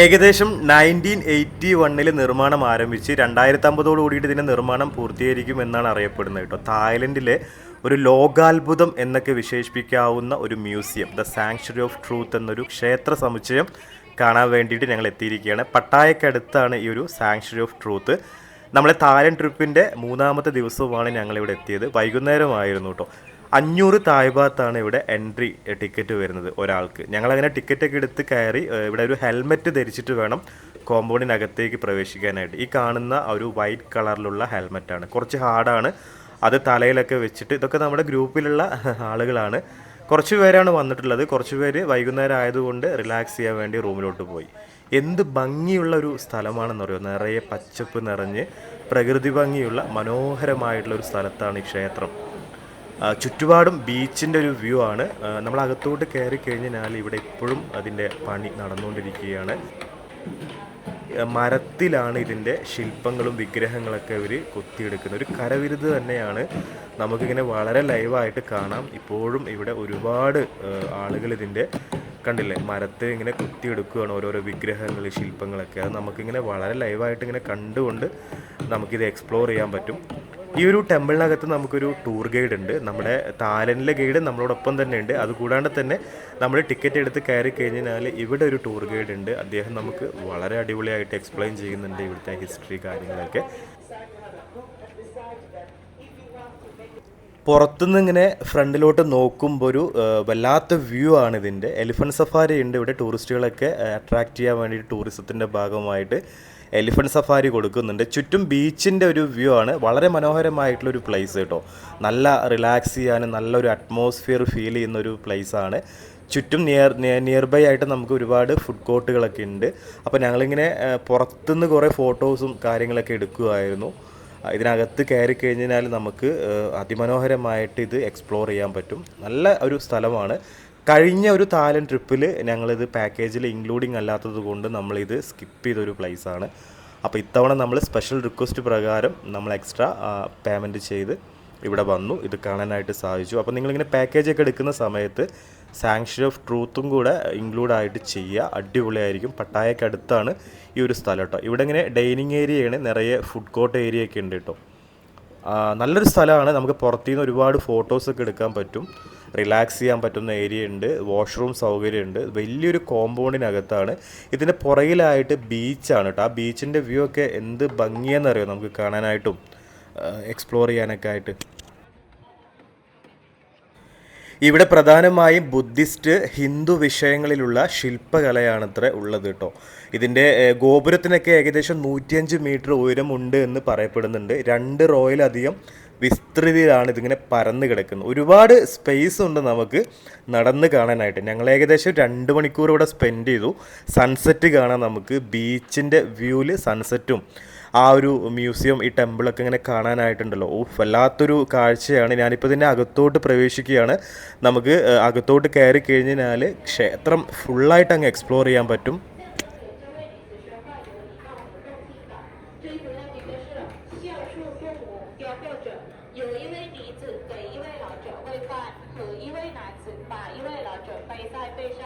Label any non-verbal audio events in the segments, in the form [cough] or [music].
ഏകദേശം nineteen eighty വണ്ണിൽ നിർമ്മാണം ആരംഭിച്ച് രണ്ടായിരത്തി അമ്പതോട് കൂടിയിട്ട് ഇതിന്റെ നിർമ്മാണം പൂർത്തീകരിക്കും എന്നാണ് അറിയപ്പെടുന്നത് കേട്ടോ. തായ്ലൻഡിലെ ഒരു ലോകാത്ഭുതം എന്നൊക്കെ വിശേഷിപ്പിക്കാവുന്ന ഒരു museum the sanctuary of truth എന്നൊരു ക്ഷേത്ര സമുച്ചയം കാണാൻ വേണ്ടിയിട്ട് ഞങ്ങൾ എത്തിയിരിക്കുകയാണ്. പട്ടായക്കടുത്താണ് ഈ ഒരു സാങ്ച്വറി ഓഫ് ട്രൂത്ത് നമ്മളെ തായ്ലൻഡ് ട്രിപ്പിന്റെ മൂന്നാമത്തെ ദിവസവുമാണ് ഞങ്ങളിവിടെ എത്തിയത്. വൈകുന്നേരമായിരുന്നു കേട്ടോ. അഞ്ഞൂറ് തായ്ഭാഗത്താണ് ഇവിടെ എൻട്രി ടിക്കറ്റ് വരുന്നത് ഒരാൾക്ക്. ഞങ്ങളങ്ങനെ ടിക്കറ്റൊക്കെ എടുത്ത് കയറി ഇവിടെ ഒരു ഹെൽമെറ്റ് ധരിച്ചിട്ട് വേണം കോമ്പൗണ്ടിനകത്തേക്ക് പ്രവേശിക്കാനായിട്ട്. ഈ കാണുന്ന ഒരു വൈറ്റ് കളറിലുള്ള ഹെൽമെറ്റാണ്. കുറച്ച് ഹാർഡാണ്. അത് തലയിലൊക്കെ വെച്ചിട്ട് ഇതൊക്കെ നമ്മുടെ ഗ്രൂപ്പിലുള്ള ആളുകളാണ്. കുറച്ച് പേരാണ് വന്നിട്ടുള്ളത്. കുറച്ച് പേര് വൈകുന്നേരം ആയതുകൊണ്ട് റിലാക്സ് ചെയ്യാൻ വേണ്ടി റൂമിലോട്ട് പോയി. എന്ത് ഭംഗിയുള്ള ഒരു സ്ഥലമാണെന്ന് പറയുമോ നിറയെ പച്ചപ്പ് നിറഞ്ഞ് പ്രകൃതി ഭംഗിയുള്ള മനോഹരമായിട്ടുള്ള ഒരു സ്ഥലത്താണ് ഈ ക്ഷേത്രം. ചുറ്റുപാടും ബീച്ചിന്റെ ഒരു വ്യൂ ആണ്. നമ്മൾ അകത്തോട്ട് കയറി കഴിഞ്ഞാൽ ഇവിടെ ഇപ്പോഴും അതിന്റെ പണി നടന്നുകൊണ്ടിരിക്കുകയാണ്. മരത്തിലാണ് ഇതിന്റെ ശില്പങ്ങളും വിഗ്രഹങ്ങളൊക്കെ ഇവർ കൊത്തിയെടുക്കുന്നത്. ഒരു കരവിരുത് തന്നെയാണ്. നമുക്കിങ്ങനെ വളരെ ലൈവായിട്ട് കാണാം. ഇപ്പോഴും ഇവിടെ ഒരുപാട് ആളുകൾ ഇതിന്റെ കണ്ടില്ലേ? മരത്തെ ഇങ്ങനെ കുത്തിയെടുക്കുകയാണ് ഓരോരോ വിഗ്രഹങ്ങൾ ശില്പങ്ങളൊക്കെ. അത് നമുക്കിങ്ങനെ വളരെ ലൈവായിട്ട് ഇങ്ങനെ കണ്ടുകൊണ്ട് നമുക്കിത് എക്സ്പ്ലോർ ചെയ്യാൻ പറ്റും. ഈ ഒരു ടെമ്പിളിനകത്ത് നമുക്കൊരു ടൂർ ഗൈഡ് ഉണ്ട്. നമ്മുടെ താലനിലെ ഗൈഡ് നമ്മളോടൊപ്പം തന്നെ ഉണ്ട്. അതുകൂടാണ്ട് തന്നെ നമ്മൾ ടിക്കറ്റ് എടുത്ത് കയറി കഴിഞ്ഞാൽ ഇവിടെ ഒരു ടൂർ ഗൈഡ് ഉണ്ട്. അദ്ദേഹം നമുക്ക് വളരെ അടിപൊളിയായിട്ട് എക്സ്പ്ലെയിൻ ചെയ്യുന്നുണ്ട് ഇവിടുത്തെ ഹിസ്റ്ററി കാര്യങ്ങളൊക്കെ. പുറത്തുനിന്ന് ഇങ്ങനെ ഫ്രണ്ടിലോട്ട് നോക്കുമ്പോൾ ഒരു വല്ലാത്ത വ്യൂ ആണ് ഇതിന്റെ. എലിഫന്റ് സഫാരി ഉണ്ട് ഇവിടെ. ടൂറിസ്റ്റുകളൊക്കെ അട്രാക്റ്റ് ചെയ്യാൻ വേണ്ടിയിട്ട് ടൂറിസത്തിന്റെ ഭാഗമായിട്ട്. എലിഫന്റ് സഫാരി കൊടുക്കുന്നുണ്ട്. ചുറ്റും ബീച്ചിന്റെ ഒരു വ്യൂ ആണ്. വളരെ മനോഹരമായിട്ടുള്ളൊരു പ്ലേസ് കേട്ടോ. നല്ല റിലാക്സ് ചെയ്യാനും നല്ലൊരു അറ്റ്മോസ്ഫിയർ ഫീൽ ചെയ്യുന്ന ഒരു place ആണ്. ചുറ്റും നിയർ നിയർ ബൈ ആയിട്ട് നമുക്ക് ഒരുപാട് ഫുഡ് കോർട്ടുകളൊക്കെ ഉണ്ട്. അപ്പോൾ ഞങ്ങളിങ്ങനെ പുറത്തുനിന്ന് കുറേ ഫോട്ടോസും കാര്യങ്ങളൊക്കെ എടുക്കുമായിരുന്നു ഇതിനകത്ത് കയറി കഴിഞ്ഞാൽ നമുക്ക് അതിമനോഹരമായിട്ട് ഇത് എക്സ്പ്ലോർ ചെയ്യാൻ പറ്റും. നല്ല ഒരു സ്ഥലമാണ്. കഴിഞ്ഞ ഒരു താലൻ ട്രിപ്പിൽ ഞങ്ങളിത് പാക്കേജിൽ ഇൻക്ലൂഡിങ് അല്ലാത്തത് കൊണ്ട് നമ്മളിത് സ്കിപ്പ് ചെയ്തൊരു പ്ലേസ് ആണ്. അപ്പോൾ ഇത്തവണ നമ്മൾ സ്പെഷ്യൽ റിക്വസ്റ്റ് പ്രകാരം നമ്മൾ എക്സ്ട്രാ പേയ്മെന്റ് ചെയ്ത് ഇവിടെ വന്നു. ഇത് കാണാനായിട്ട് സാധിച്ചു. അപ്പോൾ നിങ്ങളിങ്ങനെ പാക്കേജൊക്കെ എടുക്കുന്ന സമയത്ത് സാങ്ഷൻ ഓഫ് ട്രൂത്തും കൂടെ ഇൻക്ലൂഡ് ആയിട്ട് ചെയ്യുക. അടിപൊളിയായിരിക്കും. പട്ടായക്ക് അടുത്താണ് ഈ ഒരു സ്ഥലം കേട്ടോ ഇവിടെ ഇങ്ങനെ ഡൈനിങ് ഏരിയയാണ് നിറയെ ഫുഡ് കോർട്ട് ഏരിയ ഒക്കെ ഉണ്ട് കേട്ടോ നല്ലൊരു സ്ഥലമാണ്. നമുക്ക് പുറത്തുനിന്ന് ഒരുപാട് ഫോട്ടോസൊക്കെ എടുക്കാൻ പറ്റും. റിലാക്സ് ചെയ്യാൻ പറ്റുന്ന ഏരിയ ഉണ്ട് വാഷ്റൂം സൗകര്യമുണ്ട്. വലിയൊരു കോമ്പൗണ്ടിനകത്താണ് ഇതിന്റെ പുറകിലായിട്ട് ബീച്ചാണ് കേട്ടോ ആ ബീച്ചിന്റെ വ്യൂ ഒക്കെ എന്ത് ഭംഗിയെന്നറിയോ നമുക്ക് കാണാനായിട്ടും എക്സ്പ്ലോർ ചെയ്യാനൊക്കെ ആയിട്ട്. ഇവിടെ പ്രധാനമായും ബുദ്ധിസ്റ്റ് ഹിന്ദു വിഷയങ്ങളിലുള്ള ശില്പകലയാണത്ര ഉള്ളത് കേട്ടോ ഇതിന്റെ ഗോപുരത്തിനൊക്കെ ഏകദേശം നൂറ്റിയഞ്ച് മീറ്റർ ഉയരമുണ്ട് എന്ന് പറയപ്പെടുന്നുണ്ട്. രണ്ട് റോയിലധികം വിസ്തൃതിയിലാണ് ഇതിങ്ങനെ പരന്ന് കിടക്കുന്നത്. ഒരുപാട് സ്പേസ് ഉണ്ട് നമുക്ക് നടന്ന് കാണാനായിട്ട്. ഞങ്ങൾ ഏകദേശം രണ്ട് മണിക്കൂർ ഇവിടെ സ്പെൻഡ് ചെയ്തു. സൺസെറ്റ് കാണാൻ നമുക്ക് ബീച്ചിന്റെ വ്യൂവിൽ സൺസെറ്റും ആ ഒരു മ്യൂസിയം ഈ ടെമ്പിളൊക്കെ ഇങ്ങനെ കാണാനായിട്ടുണ്ടല്ലോ. ഓ വല്ലാത്തൊരു കാഴ്ചയാണ്. ഞാനിപ്പോൾ ഇതിന്റെ അകത്തോട്ട് പ്രവേശിക്കുകയാണ്. നമുക്ക് അകത്തോട്ട് കയറി കഴിഞ്ഞാൽ ക്ഷേത്രം ഫുള്ളായിട്ട് അങ്ങ് എക്സ്പ്ലോർ ചെയ്യാൻ പറ്റും. 最主要的一个是孝顺父母标标准，有一位女子给一位老者喂饭，和一位男子把一位老者背在背上。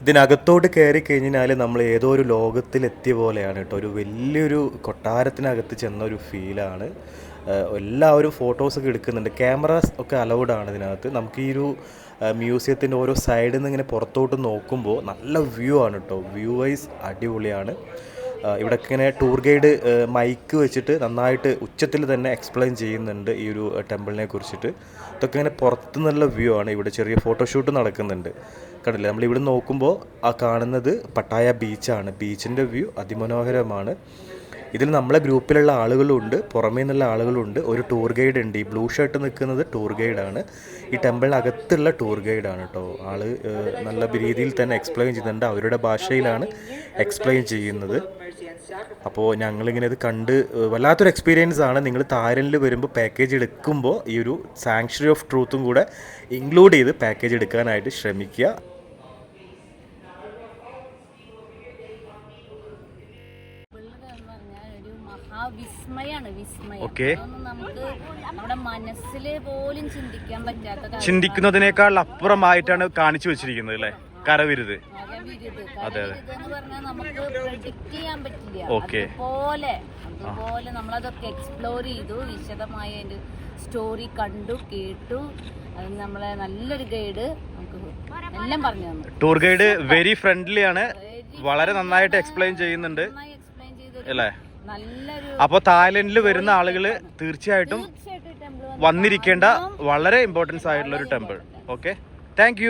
ഇതിനകത്തോട്ട് കയറി കഴിഞ്ഞാൽ നമ്മൾ ഏതോ ഒരു ലോകത്തിലെത്തിയ പോലെയാണ് കേട്ടോ ഒരു വലിയൊരു കൊട്ടാരത്തിനകത്ത് ചെന്ന ഒരു ഫീലാണ് എല്ലാവരും ഫോട്ടോസൊക്കെ എടുക്കുന്നുണ്ട് ക്യാമറാസ് ഒക്കെ അലൗഡ് ആണ് ഇതിനകത്ത് നമുക്ക് ഈ ഒരു മ്യൂസിയത്തിൻ്റെ ഓരോ സൈഡിൽ നിന്ന് ഇങ്ങനെ പുറത്തോട്ട് നോക്കുമ്പോൾ നല്ല വ്യൂ ആണ് കേട്ടോ വ്യൂ വൈസ് അടിപൊളിയാണ് ആ, ഇവിടെ ഇങ്ങനെ ടൂർ ഗൈഡ് മൈക്ക് വെച്ചിട്ട് നന്നായിട്ട് ഉച്ചത്തിൽ തന്നെ എക്സ്പ്ലെയിൻ ചെയ്യുന്നുണ്ട് ഈ ഒരു ടെമ്പിളിനെ കുറിച്ചിട്ട്. ഇതൊക്കെ ഇങ്ങനെ പുറത്തുനിന്നുള്ള വ്യൂ ആണ്. ഇവിടെ ചെറിയ ഫോട്ടോഷൂട്ട് നടക്കുന്നുണ്ട്. കണ്ടില്ലേ? നമ്മൾ ഇവിടെ നോക്കുമ്പോൾ ആ കാണുന്നത് പട്ടായ ബീച്ചാണ് ബീച്ചിന്റെ വ്യൂ അതിമനോഹരമാണ്. ഇതിൽ നമ്മളെ ഗ്രൂപ്പിലുള്ള ആളുകളുണ്ട്. പുറമേ നിന്നുള്ള ആളുകളുണ്ട്. ഒരു ടൂർ ഗൈഡ് ഉണ്ട്. ഈ ബ്ലൂ ഷർട്ട് നിൽക്കുന്നത് ടൂർ ഗൈഡാണ് ഈ ടെമ്പിളിനകത്തുള്ള ടൂർ ഗൈഡാണ് കേട്ടോ ആൾ നല്ല രീതിയിൽ തന്നെ എക്സ്പ്ലെയിൻ ചെയ്യുന്നുണ്ട്. അവരുടെ ഭാഷയിലാണ് എക്സ്പ്ലെയിൻ ചെയ്യുന്നത്. അപ്പോൾ ഞങ്ങളിങ്ങനെ ഇത് കണ്ട് വല്ലാത്തൊരു എക്സ്പീരിയൻസ് ആണ്. നിങ്ങൾ താരനിൽ വരുമ്പോൾ പാക്കേജ് എടുക്കുമ്പോൾ ഈ ഒരു സാങ്ച്വറി ഓഫ് ട്രൂത്തും കൂടെ ഇൻക്ലൂഡ് ചെയ്ത് പാക്കേജ് എടുക്കാനായിട്ട് ശ്രമിക്കുക. വിസ്മയം. നമുക്ക് നമ്മുടെ മനസ്സിൽ പോലും ചിന്തിക്കാൻ പറ്റാത്ത. ചിന്തിക്കുന്നതിനേക്കാൾ അപ്പുറമായിട്ടാണ് കാണിച്ചു വെച്ചിരിക്കുന്നത് അല്ലേ? കരവിരുത്. അതെ അതെ. ഓക്കെ. Okay. അതുപോലെ നമ്മളതൊക്കെ എക്സ്പ്ലോർ ചെയ്തു വിശദമായ അതിന്റെ സ്റ്റോറി കണ്ടു കേട്ടു. അത് നമ്മളെ നല്ലൊരു ഗൈഡ് നമുക്ക് എല്ലാം പറഞ്ഞു തന്നു. ടൂർ ഗൈഡ് വെരി ഫ്രണ്ട്ലി ആണ്. വളരെ നന്നായിട്ട് എക്സ്പ്ലെയിൻ ചെയ്യുന്നുണ്ട്. അല്ലേ? അപ്പോൾ തായ്ലൻഡിൽ വരുന്ന ആളുകൾ തീർച്ചയായിട്ടും തീർച്ചയായിട്ടും വന്നിരിക്കേണ്ട വളരെ ഇമ്പോർട്ടൻസ് ആയിട്ടുള്ള ഒരു ടെമ്പിൾ ഓക്കെ താങ്ക്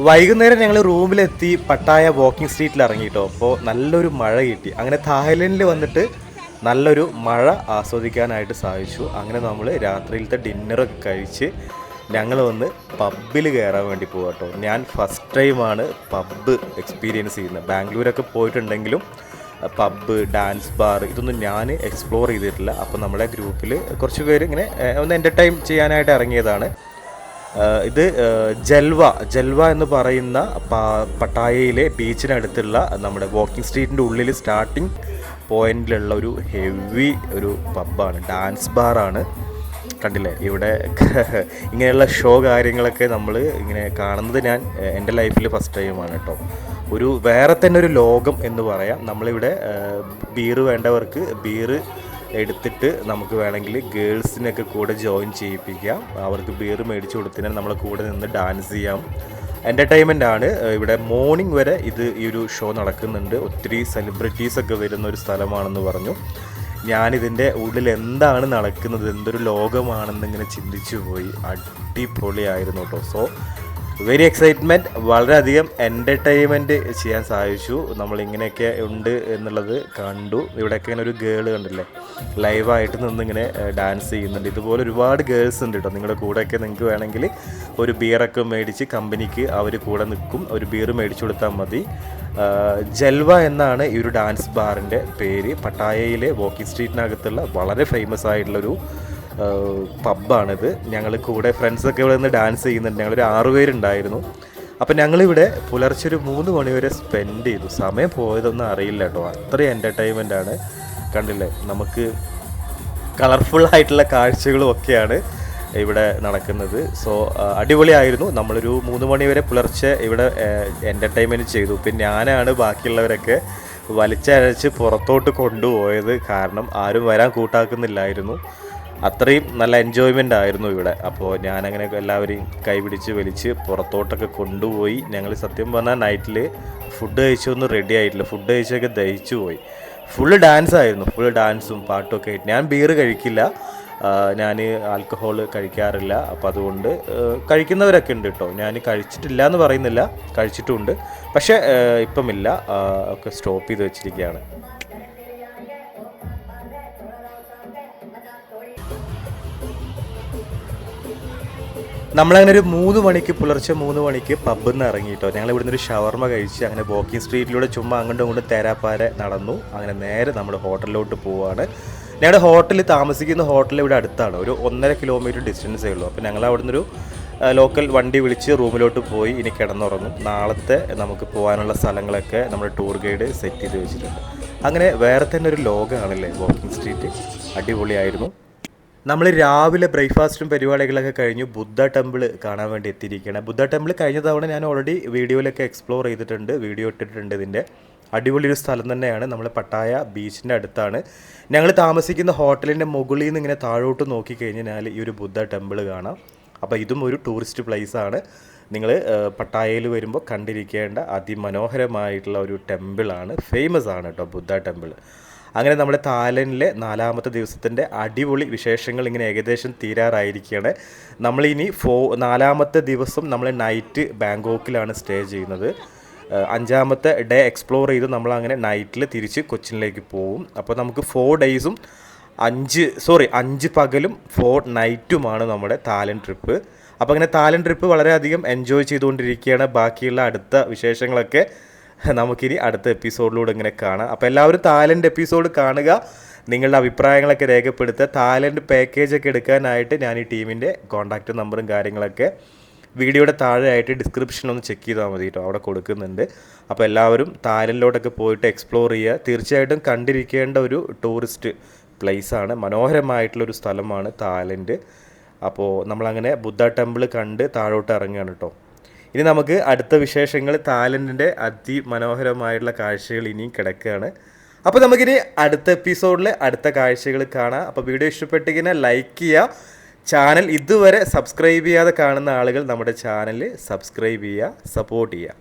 വൈകുന്നേരം ഞങ്ങൾ റൂമിലെത്തി പട്ടായ വാക്കിംഗ് സ്ട്രീറ്റിൽ ഇറങ്ങി ഇറങ്ങിയിട്ടോ അപ്പോൾ നല്ലൊരു മഴ കിട്ടി. അങ്ങനെ തായ്ലൻഡിൽ വന്നിട്ട് നല്ലൊരു മഴ ആസ്വദിക്കാനായിട്ട് സാധിച്ചു. അങ്ങനെ നമ്മൾ രാത്രിയിലത്തെ ഡിന്നറൊക്കെ കഴിച്ച് ഞങ്ങൾ വന്ന് പബ്ബിൽ കയറാൻ വേണ്ടി പോകാം കേട്ടോ ഞാൻ ഫസ്റ്റ് ടൈമാണ് പബ്ബ് എക്സ്പീരിയൻസ് ചെയ്യുന്നത്. ബാംഗ്ലൂരൊക്കെ പോയിട്ടുണ്ടെങ്കിലും പബ്ബ് ഡാൻസ് ബാർ ഇതൊന്നും ഞാൻ എക്സ്പ്ലോർ ചെയ്തിട്ടില്ല. അപ്പോൾ നമ്മുടെ ഗ്രൂപ്പിൽ കുറച്ച് പേര് ഇങ്ങനെ ഒന്ന് എന്റർടൈൻ ചെയ്യാനായിട്ട് ഇറങ്ങിയതാണ്. ഇത് ജൽവ ജൽവ എന്ന് പറയുന്ന പട്ടായയിലെ ബീച്ചിനടുത്തുള്ള നമ്മുടെ വാക്കിംഗ് സ്ട്രീറ്റിന്റെ ഉള്ളിൽ സ്റ്റാർട്ടിങ് പോയിന്റിലുള്ള ഒരു ഹെവി ഒരു പബ്ബാണ് ഡാൻസ് ബാറാണ് കണ്ടില്ലേ? ഇവിടെ [laughs] ഇങ്ങനെയുള്ള ഷോ കാര്യങ്ങളൊക്കെ നമ്മൾ ഇങ്ങനെ കാണുന്നത് ഞാൻ എന്റെ ലൈഫിൽ ഫസ്റ്റ് ടൈമാണ് കേട്ടോ ഒരു വേറെ തന്നെ ഒരു ലോകം എന്ന് പറയാം. നമ്മളിവിടെ ബീറ് വേണ്ടവർക്ക് ബീറ് എടുത്തിട്ട് നമുക്ക് വേണമെങ്കിൽ ഗേൾസിനൊക്കെ കൂടെ ജോയിൻ ചെയ്യിപ്പിക്കാം. അവർക്ക് ബിയർ മേടിച്ച് കൊടുത്തിട്ട് നമ്മളെ കൂടെ നിന്ന് ഡാൻസ് ചെയ്യാം. എന്റർടൈൻമെന്റ് ആണ്. ഇവിടെ മോർണിംഗ് വരെ ഇത് ഈ ഒരു ഷോ നടക്കുന്നുണ്ട്. ഒത്തിരി സെലിബ്രിറ്റീസ് ഒക്കെ വരുന്ന ഒരു സ്ഥലമാണെന്ന് പറഞ്ഞു. ഞാനിതിന്റെ ഉള്ളിൽ എന്താണ് നടക്കുന്നത് എന്തൊരു ലോകമാണെന്ന് ഇങ്ങനെ ചിന്തിച്ചു പോയി. അടിപൊളിയായിരുന്നു കേട്ടോ. സോ വെരി എക്സൈറ്റ്മെന്റ് വളരെയധികം എന്റർടൈൻമെന്റ് ചെയ്യാൻ സാധിച്ചു. നമ്മൾ ഇങ്ങനെയൊക്കെ ഉണ്ട് എന്നുള്ളത് കണ്ടു. ഇവിടെയൊക്കെ ഇങ്ങനെ ഒരു ഗേൾ കണ്ടില്ലേ? ലൈവായിട്ട് നിന്നിങ്ങനെ ഡാൻസ് ചെയ്യുന്നുണ്ട്. ഇതുപോലെ ഒരുപാട് ഗേൾസ് ഉണ്ട് കേട്ടോ നിങ്ങളുടെ കൂടെയൊക്കെ നിങ്ങൾക്ക് വേണമെങ്കിൽ ഒരു ബിയറൊക്കെ മേടിച്ച് കമ്പനിക്ക് അവർ കൂടെ നിൽക്കും. ഒരു ബിയർ മേടിച്ചു കൊടുത്താൽ മതി. ജൽവ എന്നാണ് ഈ ഒരു ഡാൻസ് ബാറിന്റെ പേര്. പട്ടായയിലെ വോക്കിംഗ് സ്ട്രീറ്റിനകത്തുള്ള വളരെ ഫേമസ് ആയിട്ടുള്ളൊരു പബ്ബാണിത്. ഞങ്ങൾ കൂടെ ഫ്രണ്ട്സൊക്കെ ഇവിടെ നിന്ന് ഡാൻസ് ചെയ്യുന്നുണ്ട്. ഞങ്ങളൊരു ആറുപേരുണ്ടായിരുന്നു അപ്പം ഞങ്ങളിവിടെ പുലർച്ചെ ഒരു മൂന്ന് മണി വരെ സ്പെൻഡ് ചെയ്തു. സമയം പോയതൊന്നും അറിയില്ല കേട്ടോ. അത്രയും എന്റർടൈൻമെന്റ് ആണ്. കണ്ടില്ലേ? നമുക്ക് കളർഫുൾ ആയിട്ടുള്ള കാഴ്ചകളും ഒക്കെയാണ് ഇവിടെ നടക്കുന്നത്. സോ അടിപൊളിയായിരുന്നു. നമ്മളൊരു മൂന്ന് മണി വരെ പുലർച്ചെ ഇവിടെ എന്റർടൈൻമെന്റ് ചെയ്തു. പിന്നെ ഞാനാണ് ബാക്കിയുള്ളവരൊക്കെ വലിച്ചഴച്ച് പുറത്തോട്ട് കൊണ്ടുപോയത്. കാരണം ആരും വരാൻ കൂട്ടാക്കുന്നില്ലായിരുന്നു. അത്രയും നല്ല എൻജോയ്മെന്റ് ആയിരുന്നു ഇവിടെ. അപ്പോൾ ഞാനങ്ങനെ എല്ലാവരെയും കൈപിടിച്ച് വലിച്ച് പുറത്തോട്ടൊക്കെ കൊണ്ടുപോയി. ഞങ്ങൾ സത്യം പറഞ്ഞാൽ നൈറ്റിൽ ഫുഡ് കഴിച്ചൊന്നും റെഡി ആയിട്ടില്ല. ഫുഡ് കഴിച്ചൊക്കെ ദഹിച്ചു പോയി. ഫുള്ള് ഡാൻസ് ആയിരുന്നു. ഫുൾ ഡാൻസും പാട്ടും ഒക്കെ ആയിട്ട്. ഞാൻ ബീർ കഴിക്കില്ല. ഞാൻ ആൽക്കഹോൾ കഴിക്കാറില്ല. അപ്പോൾ അതുകൊണ്ട് കഴിക്കുന്നവരൊക്കെ ഉണ്ട് കേട്ടോ ഞാൻ കഴിച്ചിട്ടില്ല എന്ന് പറയുന്നില്ല കഴിച്ചിട്ടുമുണ്ട് പക്ഷേ ഇപ്പം ഇല്ല ഒക്കെ സ്റ്റോപ്പ് ചെയ്ത് വെച്ചിരിക്കുകയാണ്. നമ്മളങ്ങനെ ഒരു മൂന്ന് മണിക്ക് പുലർച്ചെ മൂന്ന് മണിക്ക് പബ്ബിൽ നിന്ന് ഇറങ്ങിയിട്ടോ ഞങ്ങൾ ഇവിടുന്ന് ഒരു ഷവർമ കഴിച്ച് അങ്ങനെ വോക്കിംഗ് സ്ട്രീറ്റിലൂടെ ചുമ്മാ അങ്ങോട്ടും ഇങ്ങോട്ടും തേരാപ്പാര നടന്നു. അങ്ങനെ നേരെ നമ്മൾ ഹോട്ടലിലോട്ട് പോവാണ്. ഞങ്ങളുടെ ഹോട്ടൽ താമസിക്കുന്ന ഹോട്ടൽ ഇവിടെ അടുത്താണ്. ഒരു ഒന്നര കിലോമീറ്റർ ഡിസ്റ്റൻസേ ഉള്ളൂ. അപ്പോൾ ഞങ്ങൾ അവിടുന്ന് ഒരു ലോക്കൽ വണ്ടി വിളിച്ച് റൂമിലോട്ട് പോയി ഇനി കിടന്നുറങ്ങും. നാളത്തെ നമുക്ക് പോകാനുള്ള സ്ഥലങ്ങളൊക്കെ നമ്മുടെ ടൂർ ഗൈഡ് സെറ്റ് ചെയ്ത് വെച്ചിട്ടുണ്ട്. അങ്ങനെ വേറെ തന്നെ ഒരു ലോകമാണല്ലേ വോക്കിംഗ് സ്ട്രീറ്റ് അടിപൊളിയായിരുന്നു. നമ്മൾ രാവിലെ ബ്രേക്ക്ഫാസ്റ്റും പരിപാടികളൊക്കെ കഴിഞ്ഞു ബുദ്ധ ടെമ്പിൾ കാണാൻ വേണ്ടി എത്തിയിരിക്കുകയാണ് ബുദ്ധ ടെമ്പിൾ കഴിഞ്ഞ തവണ ഞാൻ ഓൾറെഡി വീഡിയോയിലൊക്കെ എക്സ്പ്ലോർ ചെയ്തിട്ടുണ്ട്. വീഡിയോ ഇട്ടിട്ടുണ്ട് ഇതിന്റെ. അടിപൊളി ഒരു സ്ഥലം തന്നെയാണ്. നമ്മൾ പട്ടായ ബീച്ചിന്റെ അടുത്താണ്. ഞങ്ങൾ താമസിക്കുന്ന ഹോട്ടലിന്റെ മുകളിൽ നിന്ന് ഇങ്ങനെ താഴോട്ട് നോക്കിക്കഴിഞ്ഞാൽ ഈ ഒരു ബുദ്ധ ടെമ്പിൾ കാണാം. അപ്പോൾ ഇതും ഒരു ടൂറിസ്റ്റ് പ്ലേസ് ആണ്. നിങ്ങൾ പട്ടായയിൽ വരുമ്പോൾ കണ്ടിരിക്കേണ്ട അതിമനോഹരമായിട്ടുള്ള ഒരു ടെമ്പിളാണ്. ഫേമസ് ആണ് കേട്ടോ ബുദ്ധ ടെമ്പിൾ അങ്ങനെ നമ്മുടെ തായ്ലൻഡിലെ നാലാമത്തെ ദിവസത്തിന്റെ അടിപൊളി വിശേഷങ്ങൾ ഇങ്ങനെ ഏകദേശം തീരാറായിരിക്കുകയാണ്. നമ്മളിനി ഫോ നാലാമത്തെ ദിവസം നമ്മൾ നൈറ്റ് ബാങ്കോക്കിലാണ് സ്റ്റേ ചെയ്യുന്നത്. അഞ്ചാമത്തെ ഡേ എക്സ്പ്ലോർ ചെയ്ത് നമ്മൾ അങ്ങനെ നൈറ്റിൽ തിരിച്ച് കൊച്ചിനിലേക്ക് പോവും. അപ്പോൾ നമുക്ക് ഫോർ ഡേയ്സും അഞ്ച് സോറി അഞ്ച് പകലും ഫോർ നൈറ്റുമാണ് നമ്മുടെ തായ്ലൻഡ് ട്രിപ്പ് അപ്പോൾ അങ്ങനെ തായ്ലൻഡ് ട്രിപ്പ് വളരെയധികം എൻജോയ് ചെയ്തുകൊണ്ടിരിക്കുകയാണ്. ബാക്കിയുള്ള അടുത്ത വിശേഷങ്ങളൊക്കെ [laughs] നമുക്കിനി അടുത്ത എപ്പിസോഡിലൂടെ ഇങ്ങനെ കാണാം. അപ്പോൾ എല്ലാവരും താലന്റ് എപ്പിസോഡ് കാണുക. നിങ്ങളുടെ അഭിപ്രായങ്ങളൊക്കെ രേഖപ്പെടുത്തുക. താലന്റ് പാക്കേജ് ഒക്കെ എടുക്കാനായിട്ട് ഞാൻ ഈ ടീമിന്റെ കോൺടാക്റ്റ് നമ്പറും കാര്യങ്ങളൊക്കെ വീഡിയോയുടെ താഴെയായിട്ട് ഡിസ്ക്രിപ്ഷൻ ഒന്ന് ചെക്ക് ചെയ്താൽ മതി കേട്ടോ അവിടെ കൊടുക്കുന്നുണ്ട്. അപ്പോൾ എല്ലാവരും തായ്ലൻഡിലോട്ടൊക്കെ പോയിട്ട് എക്സ്പ്ലോർ ചെയ്യുക. തീർച്ചയായിട്ടും കണ്ടിരിക്കേണ്ട ഒരു ടൂറിസ്റ്റ് പ്ലേസാണ് മനോഹരമായിട്ടുള്ളൊരു സ്ഥലമാണ് തായ്ലൻഡ്. അപ്പോൾ നമ്മളങ്ങനെ ബുദ്ധ ടെമ്പിൾ കണ്ട് താഴോട്ട് ഇറങ്ങുകയാണ് കേട്ടോ ഇനി നമുക്ക് അടുത്ത വിശേഷങ്ങൾ തായ്ലൻഡിന്റെ അതിമനോഹരമായിട്ടുള്ള കാഴ്ചകൾ ഇനിയും കിടക്കുകയാണ്. അപ്പോൾ നമുക്കിനി അടുത്ത എപ്പിസോഡിൽ അടുത്ത കാഴ്ചകൾ കാണാം. അപ്പോൾ വീഡിയോ ഇഷ്ടപ്പെട്ടെങ്കിൽ ലൈക്ക് ചെയ്യുക. ചാനൽ ഇതുവരെ സബ്സ്ക്രൈബ് ചെയ്യാതെ കാണുന്ന ആളുകൾ നമ്മുടെ ചാനൽ സബ്സ്ക്രൈബ് ചെയ്യുക സപ്പോർട്ട് ചെയ്യുക.